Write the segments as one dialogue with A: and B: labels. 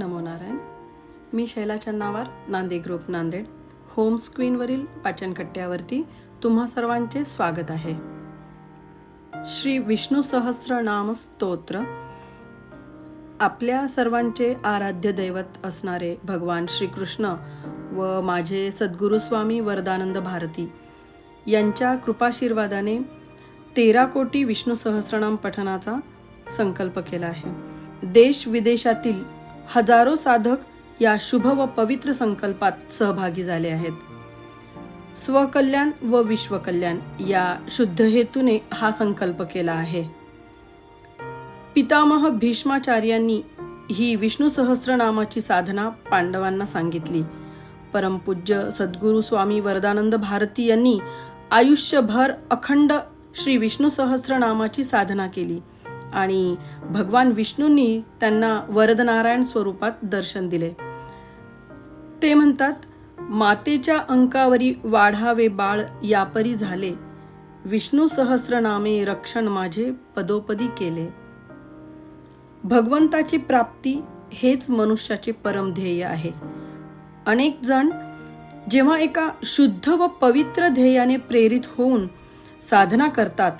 A: नमो नारायण. मी शैला चन्नावार नांदे group Nanded. Home स्क्रीनवरील वाचनकट्ट्यावरती तुम्हा सर्वांचे स्वागत आहे. श्री विष्णू सहस्र नाम स्तोत्र. आपल्या सर्वांचे आराध्य दैवत असणारे भगवान श्रीकृष्ण व माझे सद्गुरुस्वामी वरदानंद भारती यांच्या कृपाशीर्वादाने तेरा कोटी विष्णू सहस्रनाम पठणाचा संकल्प केला आहे. देश विदेशातील हजारो साधक या शुभ व पवित्र संकल्पात सहभागी झाले आहेत. स्वकल्याण व विश्वकल्याण या शुद्ध हेतूने हा संकल्प केला आहे. पितामह भीष्माचार्यांनी ही विष्णू सहस्रनामाची साधना पांडवांना सांगितली. परमपूज्य सद्गुरू स्वामी वरदानंद भारती यांनी आयुष्यभर अखंड श्री विष्णू सहस्रनामाची साधना केली. आणि भगवान विष्णूंनी त्यांना वरदनारायण स्वरूपात दर्शन दिले. ते म्हणतात मातेच्या अंकावरी वाढावे बाळ यापरी झाले. विष्णू सहस्रनामे रक्षण माझे पदोपदी केले. भगवंताची प्राप्ती हेच मनुष्याचे परम ध्येय आहे. अनेक जण जेव्हा एका शुद्ध व पवित्र ध्येयाने प्रेरित होऊन साधना करतात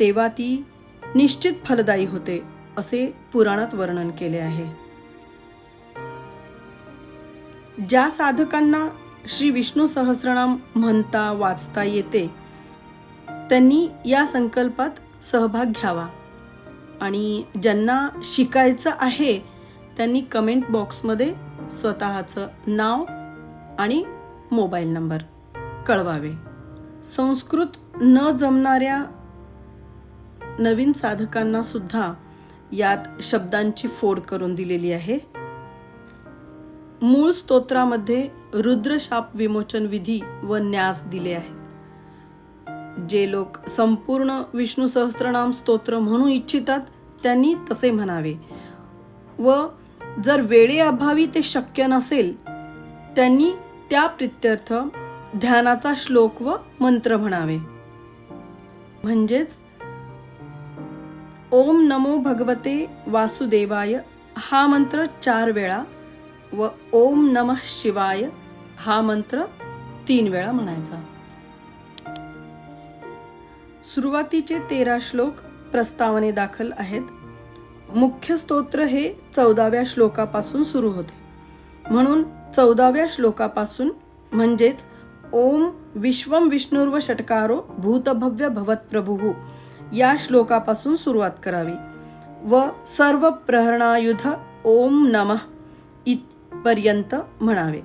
A: तेव्हा ती निश्चित फलदायी होते असे पुराणात वर्णन केले आहे. ज्या साधकांना श्री विष्णू सहस्रनाम म्हणता वाचता येते त्यांनी या संकल्पात सहभाग घ्यावा. आणि ज्यांना शिकायचं आहे त्यांनी कमेंट बॉक्समध्ये स्वतःचं नाव आणि मोबाईल नंबर कळवावे. संस्कृत न जमणाऱ्या नवीन साधकांना सुद्धा यात शब्दांची फोड करून दिलेली आहे. मूळ स्तोत्रामध्ये रुद्रशाप विमोचन विधी व न्यास दिले आहेत जे लोक संपूर्ण विष्णू सहस्त्रनाम स्तोत्र म्हणू इच्छितात त्यांनी तसे म्हणावे. व जर वेळेअभावी ते शक्य नसेल त्यांनी त्या प्रित्यर्थ ध्यानाचा श्लोक व मंत्र म्हणावे. म्हणजेच ओम नमो भगवते वासुदेवाय हा मंत्र चार वेळा व ओम नम शिवाय हा मंत्र तीन वेळा म्हणायचा. सुरुवातीचे तेरा श्लोक प्रस्तावने दाखल आहेत. मुख्य स्तोत्र हे चौदाव्या श्लोकापासून सुरू होते. म्हणून चौदाव्या श्लोकापासून म्हणजेच ओम विश्वम विष्णुर्व षटकारो भूतभव्य भवत प्रभू या श्लोकापासून सुरुवात करावी. व सर्व प्रहरणायुध ओम नम इथपर्यंत म्हणावे.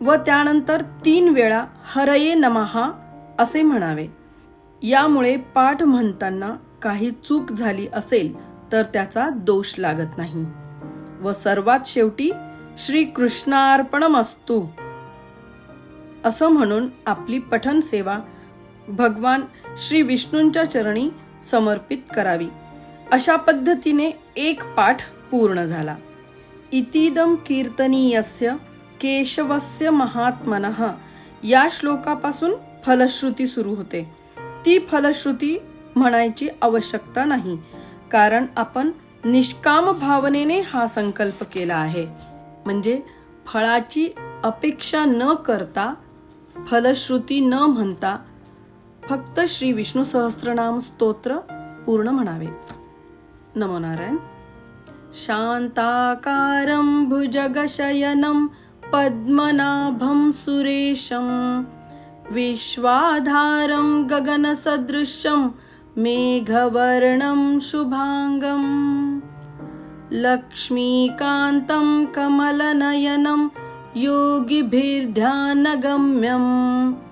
A: व त्यानंतर तीन वेळा हरये नमहा असे म्हणावे. यामुळे पाठ म्हणताना काही चूक झाली असेल तर त्याचा दोष लागत नाही. व सर्वात शेवटी श्री कृष्णार्पणमस्तू असं म्हणून आपली पठन सेवा भगवान श्री विष्णूंच्या चरणी समर्पित करावी. अशा पद्धतीने एक पाठ पूर्ण झाला. इतिदम कीर्तनीयस्य केशवस्य महात्मनः या श्लोकापासून फलश्रुती सुरू होते. ती फलश्रुती म्हणायची आवश्यकता नाही कारण आपण निष्काम भावनेने हा संकल्प केला आहे. म्हणजे फळाची अपेक्षा न करता फलश्रुती न म्हणता फक्त श्री विष्णू सहस्रनाम स्तोत्र पूर्ण म्हणावे. नमो नारायण. शांताकारं भुजगशयनं पद्मनाभं सुरेशं विश्वाधारं गगनसदृशं मेघवर्णं शुभाङ्गम् लक्ष्मीकान्तं कमलनयनं योगिभिर्ध्यानगम्यम्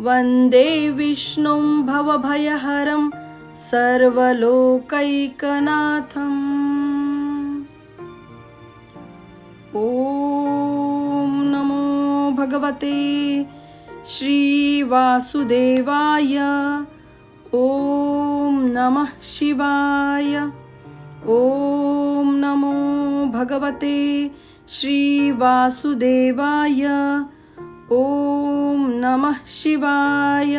A: वन्दे विष्णुं भवभयहरं सर्वलोकैकनाथम्। ॐ नमो भगवते श्रीवासुदेवाय। ॐ नमः शिवाय। ॐ नमो भगवते श्रीवासुदेवाय। ॐ नमः शिवाय।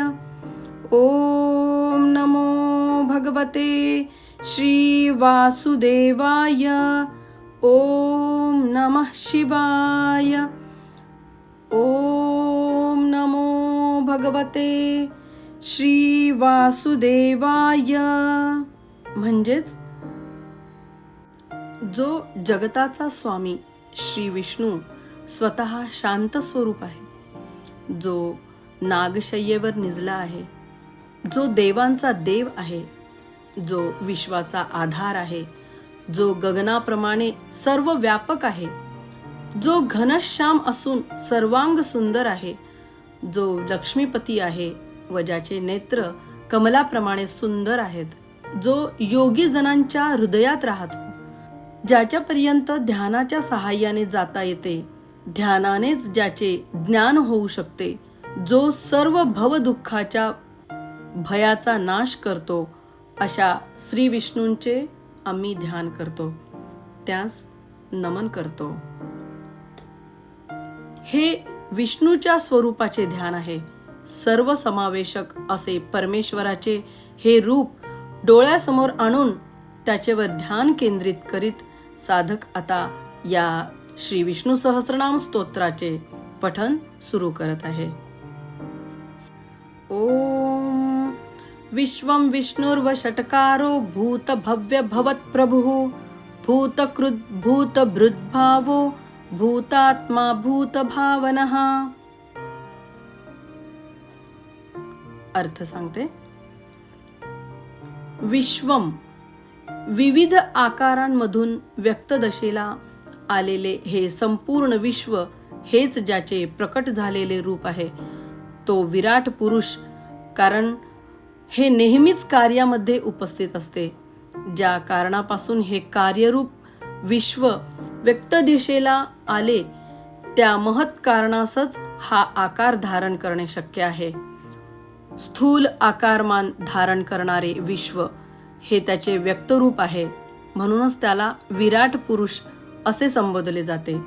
A: ॐ नमो भगवते श्रीवासुदेवाय ॐ नमः शिवाय। ॐ नमो भगवते श्री वासुदेवाय। म्हणजेच जो जगताचा स्वामी श्री विष्णू स्वतः शांत स्वरूप आहे जो नागशय्येवर निजला आहे जो देवांचा देव आहे जो विश्वाचा आधार आहे जो गगनाप्रमाणे सर्व व्यापक आहे जो घनश्याम असून सर्वांग सुंदर आहे जो लक्ष्मीपती आहे व ज्याचे नेत्र कमलाप्रमाणे सुंदर आहेत जो योगी जणांच्या हृदयात राहतो ज्याच्यापर्यंत ध्यानाच्या सहाय्याने जाता येते ध्यानानेच ज्याचे ज्ञान होऊ शकते जो सर्व भवदुःखाच्या भयाचा नाश करतो अशा श्री विष्णूंचे आम्ही ध्यान करतो. त्यास नमन करतो. हे विष्णूच्या स्वरूपाचे ध्यान आहे. सर्व समावेशक असे परमेश्वराचे हे रूप डोळ्यासमोर आणून त्याच्यावर ध्यान केंद्रित करीत साधक आता या श्री विष्णू सहस्रनाम स्तोत्राचे पठन सुरू करत आहे. ओम विश्वं विष्णुर्व षटकारो भूत भव्य भवत प्रभु भूत कृत भूत भृद्भावो भूतात्मा भूत भावनः अर्थ सांगते. विश्वम विविध आकारांमधून व्यक्तदशेला आलेले हे संपूर्ण विश्व हेच ज्याचे प्रकट झालेले रूप आहे. तो विराट पुरुष कारण हे नेहमीच कार्यामध्ये उपस्थित असते ज्या कारणापासून हे कार्यरूप विश्व व्यक्त दिशेला आले त्या महत् कारणासच हा आकार धारण करणे शक्य आहे. स्थूल आकारमान धारण करणारे विश्व हे त्याचे व्यक्तरूप आहे. म्हणूनच त्याला विराट पुरुष असे संबोधले जाते.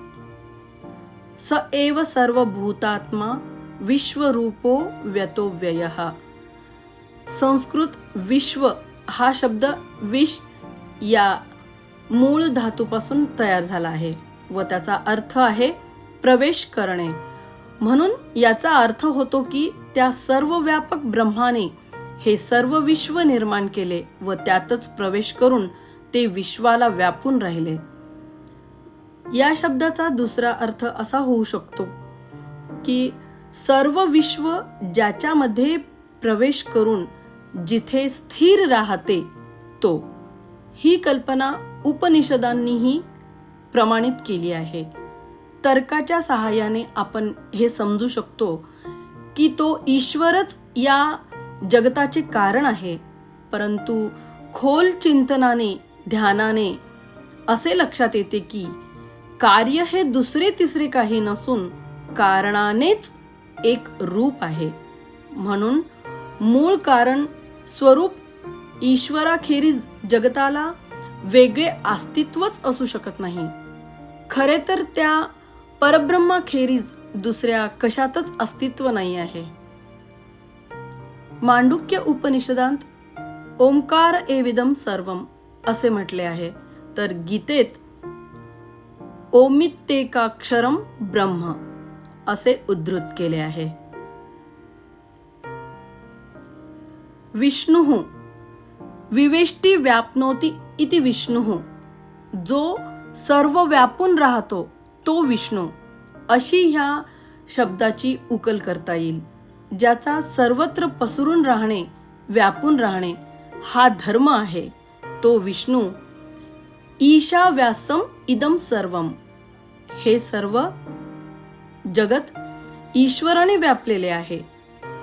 A: स एव सर्व भूतात्मा विश्वरूपो व्यतो व्यय. संस्कृत विश्व हा शब्द विश या मूळ धातूपासून तयार झाला आहे व त्याचा अर्थ आहे प्रवेश करणे. म्हणून याचा अर्थ होतो की त्या सर्व व्यापक ब्रह्माने हे सर्व विश्व निर्माण केले व त्यातच प्रवेश करून ते विश्वाला व्यापून राहिले. या शब्दाचा दुसरा अर्थ असा होऊ शकतो की सर्व विश्व ज्याच्यामध्ये प्रवेश करून जिथे स्थिर राहते तो ही कल्पना उपनिषदांनीही प्रमाणित केली आहे. तर्काच्या सहाय्याने आपण हे समजू शकतो की तो ईश्वरच या जगताचे कारण आहे परंतु खोल चिंतनाने ध्यानाने असे लक्षात येते की कार्य हे दुसरे तिसरे काही नसून कारणानेच एक रूप आहे. म्हणून मूळ कारण स्वरूप ईश्वराखेरीज जगताला वेगळे अस्तित्वच असू शकत नाही. खरे तर त्या परब्रह्माखेरीज दुसऱ्या कशातच अस्तित्व नाही आहे. मांडुक्य उपनिषदांत ओंकार एविदम सर्वम असे म्हटले आहे. तर गीतेत ओमित्येकाक्षरम ब्रह्म असे उद्धृत केले आहे. विष्णू विवेष्टी व्यापनोती इति विष्णू. जो सर्व व्यापून राहतो तो विष्णू अशी ह्या शब्दाची उकल करता येईल ज्याचा सर्वत्र पसरून राहणे व्यापून राहणे हा धर्म आहे तो विष्णू ईशा व्यासम इदम सर्वम. हे सर्व जगत ईश्वराने व्यापलेले आहे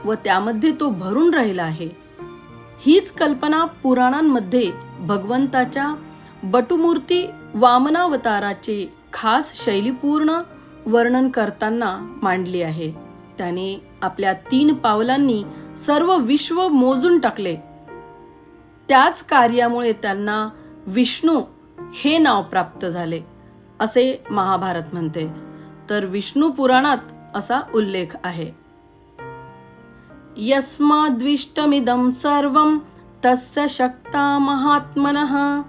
A: व त्यामध्ये तो भरून राहिला आहे. हीच कल्पना पुराणांमध्ये भगवंताच्या बटुमूर्ती वामनावताराचे खास शैलीपूर्ण वर्णन करताना मांडली आहे. त्याने आपल्या तीन पावलांनी सर्व विश्व मोजून टाकले. त्याच कार्यामुळे त्यांना विष्णू हे नाव प्राप्त झाले. असे महाभारत म्हणते. तर विष्णू पुराणात असा उल्लेख आहे. यस्माद्विष्टमिदं सर्वं तस्य शक्ता महात्मनः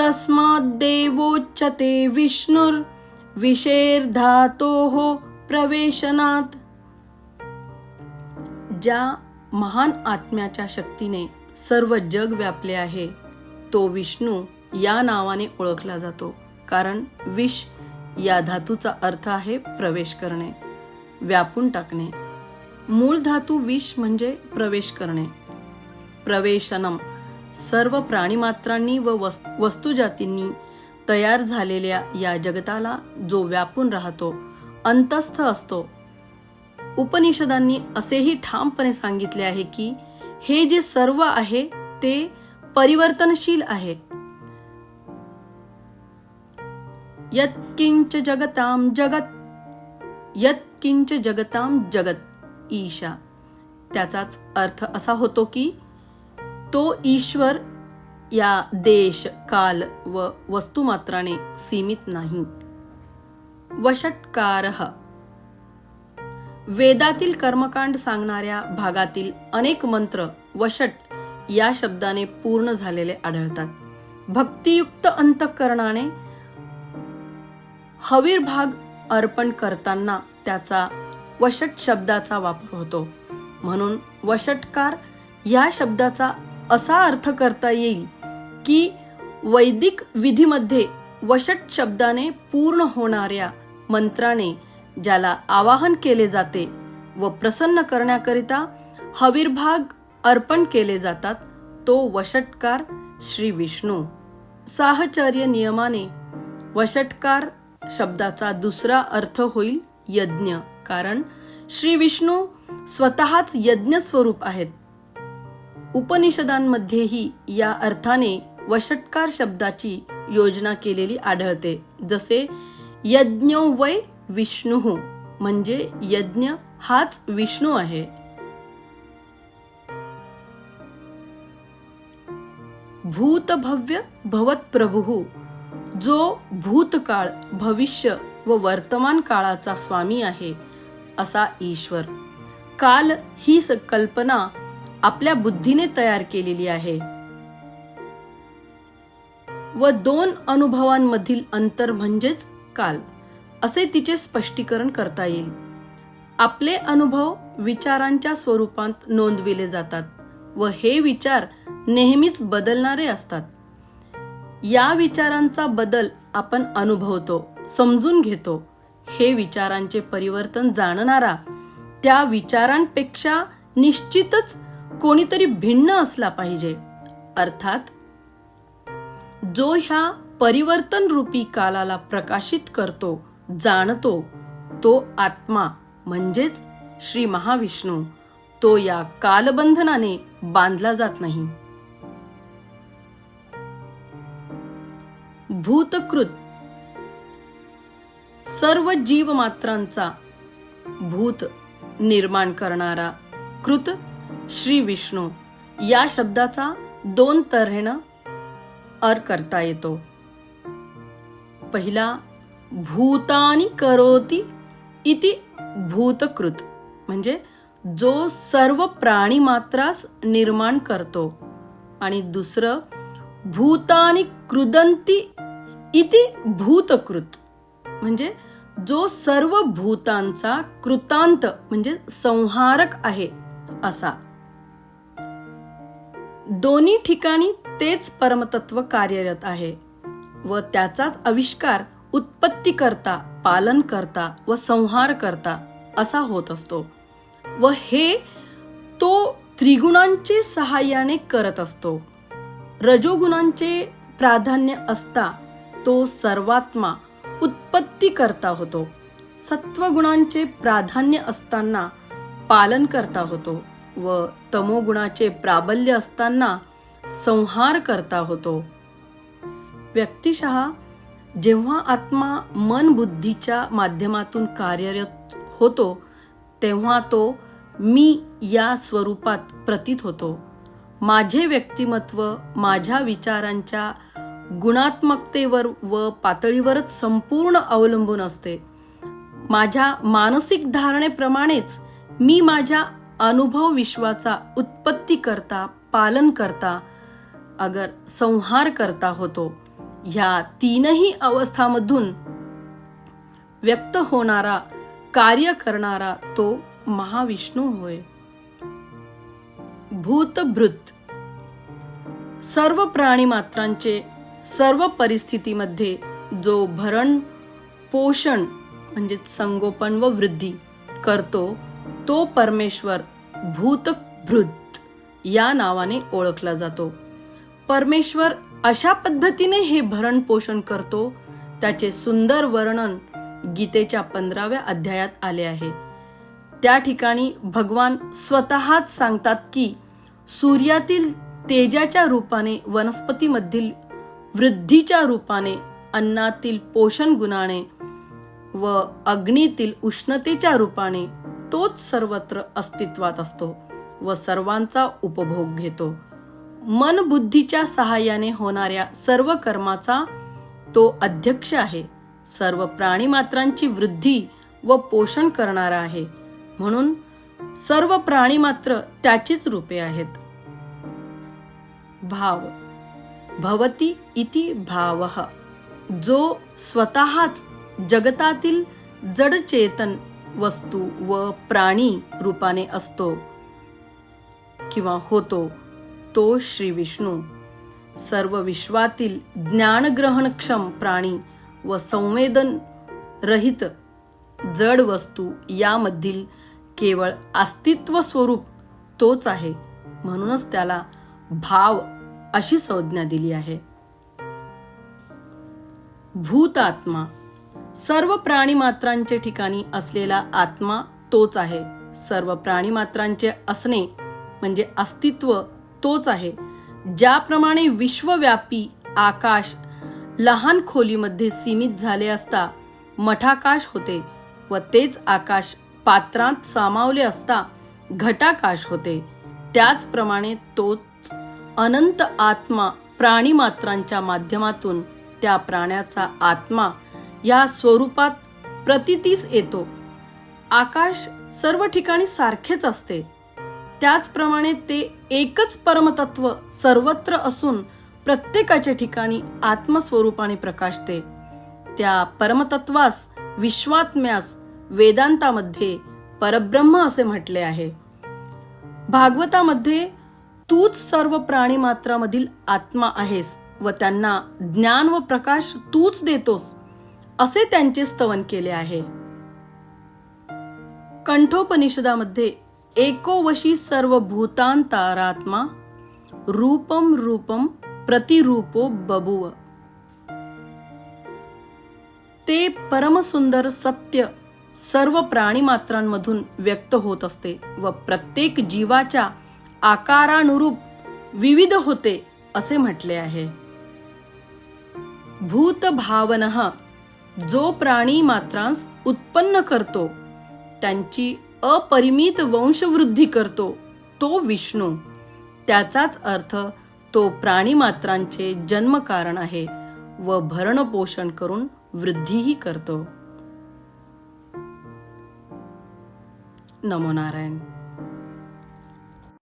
A: तस्माद्देवोच्यते विष्णुर विषेर्धातोः प्रवेशनात. ज्या महान आत्म्याच्या शक्तीने सर्व जग व्यापले आहे तो विष्णू या नावाने ओळखला जातो. कारण विष या धातूचा अर्थ आहे प्रवेश करणे व्यापून टाकणे. मूळ धातू विष म्हणजे प्रवेश करणे. प्रवेशनम सर्व प्राणीमात्रांनी व वस्तुजातींनी तयार झालेल्या या जगताला जो व्यापून राहतो अंतस्थ असतो. उपनिषदांनी असेही ठामपणे सांगितले आहे की हे जे सर्व आहे ते परिवर्तनशील आहे. यत्किंच जगताम जगत यत्किंच जगताम जगत ईशा. त्याचाच अर्थ असा होतो की तो ईश्वर या देश काल व वस्तुमात्राने सीमित नाही. वषटकार. वेदातील कर्मकांड सांगणाऱ्या भागातील अनेक मंत्र वषट या शब्दाने पूर्ण झालेले आढळतात. भक्तियुक्त अंतःकरणाने हवीर भाग अर्पण करताना त्याचा वषट शब्दाचा वापर होतो. म्हणून वषटकार या शब्दाचा असा अर्थ करता येईल की वैदिक विधीमध्ये वषट शब्दाने पूर्ण होणाऱ्या मंत्राने ज्याला आवाहन केले जाते व प्रसन्न करण्याकरिता हवीरभाग अर्पण केले जातात तो वषटकार श्री विष्णू. साहचर्य नियमाने वषटकार शब्दाचा दुसरा अर्थ होईल यज्ञ. कारण श्री विष्णू स्वतःच यज्ञ स्वरूप आहेत. उपनिषदांमध्येही या अर्थाने वषटकार शब्दाची योजना केलेली आढळते. जसे यज्ञो वै विष्णू म्हणजे यज्ञ हाच विष्णू आहे. भूतभव्य भवत प्रभू जो भूतकाळ भविष्य व वर्तमान काळाचा स्वामी आहे असा ईश्वर. काल ही कल्पना आपल्या बुद्धीने तयार केलेली आहे. व दोन अनुभवांमधील अंतर म्हणजेच काल असे तिचे स्पष्टीकरण करता येईल. आपले अनुभव विचारांच्या स्वरूपात नोंदविले जातात व हे विचार नेहमीच बदलणारे असतात. या विचारांचा बदल आपण अनुभवतो समजून घेतो. हे विचारांचे परिवर्तन जाणणारा त्या विचारांपेक्षा निश्चितच कोणीतरी भिन्न असला पाहिजे. अर्थात जो ह्या परिवर्तन रूपी कालाला प्रकाशित करतो जाणतो तो आत्मा म्हणजेच श्री महाविष्णू तो या कालबंधनाने बांधला जात नाही. भूतकृत. सर्व जीवमात्रांचा भूत निर्माण करणारा कृत श्री विष्णू या शब्दाचा दोन तऱ्हेनं अर करता येतो. पहिला भूतानी करोती इति भूतकृत. म्हणजे जो सर्व प्राणी मात्रास निर्माण करतो. आणि दुसरं भूतानी कृदंती इति भूतकृत. म्हणजे जो सर्व भूतांचा कृतांत म्हणजे संहारक आहे असा. दोन्ही ठिकाणी तेच परमतत्व कार्यरत आहे व त्याचाच आविष्कार उत्पत्ती करता पालन करता व संहार करता असा होत असतो. व हे तो त्रिगुणांचे सहाय्याने करत असतो. रजोगुणांचे प्राधान्य असता तो सर्वात्मा उत्पत्ती करता होतो. सत्वगुणांचे प्राधान्य असताना पालन करता होतो व तमोगुणाचे प्राबल्य असताना संहार करता होतो. व्यक्तिशः जेव्हा आत्मा मन बुद्धीच्या माध्यमातून कार्यरत होतो तेव्हा तो मी या स्वरूपात प्रतीत होतो. माझे व्यक्तिमत्व माझ्या विचारांच्या गुणात्मकतेवर व पातळीवरच संपूर्ण अवलंबून असते. माझ्या मानसिक धारणेप्रमाणेच मी माझ्या अनुभव विश्वाचा उत्पत्ती करता पालन करता अगर संहार करता होतो. ह्या तीनही अवस्थामधून व्यक्त होणारा कार्य करणारा तो महाविष्णू होय. भूतभृत सर्व प्राणी मात्रांचे सर्व परिस्थितीमध्ये जो भरण पोषण म्हणजे संगोपन व वृद्धी करतो तो परमेश्वर भूतभृत या नावाने ओळखला जातो. परमेश्वर अशा पद्धतीने हे भरण पोषण करतो त्याचे सुंदर वर्णन गीतेच्या पंधराव्या अध्यायात आले आहे. त्या ठिकाणी भगवान स्वतःच सांगतात की सूर्यातील तेजाच्या रूपाने वनस्पतीमधील वृद्धीच्या रूपाने अन्नातील पोषण गुणाने व अग्नीतील उष्णतेच्या रूपाने तोच सर्वत्र अस्तित्वात असतो व सर्वांचा उपभोग घेतो. मन बुद्धीच्या सहाय्याने होणाऱ्या सर्व कर्माचा तो अध्यक्ष आहे. सर्व प्राणी मात्रांची वृद्धी व पोषण करणारा आहे. म्हणून सर्व प्राणी मात्र त्याचीच रूपे आहेत. भाव भवती इति भाव। जो स्वतःच जगतातील जडचेतन वस्तू व प्राणी रूपाने असतो किंवा होतो तो श्री विष्णू। सर्व विश्वातील ज्ञानग्रहणक्षम प्राणी व संवेदन रहित जड वस्तू यामधील केवळ अस्तित्व स्वरूप तोच आहे म्हणूनच त्याला भाव अशी संज्ञा दिली आहे. भूतात्मा सर्व प्राणी मात्रांचे ठिकाणी असलेला आत्मा तोच आहे. सर्व प्राणी मात्रांचे असणे म्हणजे अस्तित्व तोच आहे. ज्याप्रमाणे विश्वव्यापी आकाश लहान खोलीमध्ये सीमित झाले असता मठाकाश होते व तेच आकाश पात्रांत सामावले असता घटाकाश होते. त्याचप्रमाणे तोच अनंत आत्मा प्राणीमात्रांच्या माध्यमातून त्या प्राण्याचा आत्मा या स्वरूपात प्रतितीस येतो. आकाश सर्व ठिकाणी सारखेच असते. त्याचप्रमाणे ते एकच परमतत्व सर्वत्र असून प्रत्येकाच्या ठिकाणी आत्मस्वरूपाने प्रकाशते. त्या परमतत्वास विश्वात्म्यास वेदांतामध्ये परब्रह्म असे म्हटले आहे. भागवतामध्ये तूच सर्व प्राणी मात्रामधील आत्मा आहेस व त्यांना ज्ञान व प्रकाश तूच देतोस असे त्यांचे स्तवन केले आहे. कंठोपनिषदामध्ये एकोवशी सर्व भूतांतारात्मा रूपम रूपम प्रतिरूपो बबुव ते परमसुंदर सत्य सर्व प्राणीमात्रांमधून व्यक्त होत असते व प्रत्येक जीवाच्या आकारानुरूप विविध होते असे म्हटले आहे. भूतभावन जो प्राणी मात्रांस उत्पन्न करतो त्यांची अपरिमित वंशवृद्धी करतो तो विष्णू. त्याचाच अर्थ तो प्राणी मात्रांचे जन्म कारण आहे व भरण पोषण करून वृद्धीही करतो. नमो नारायण.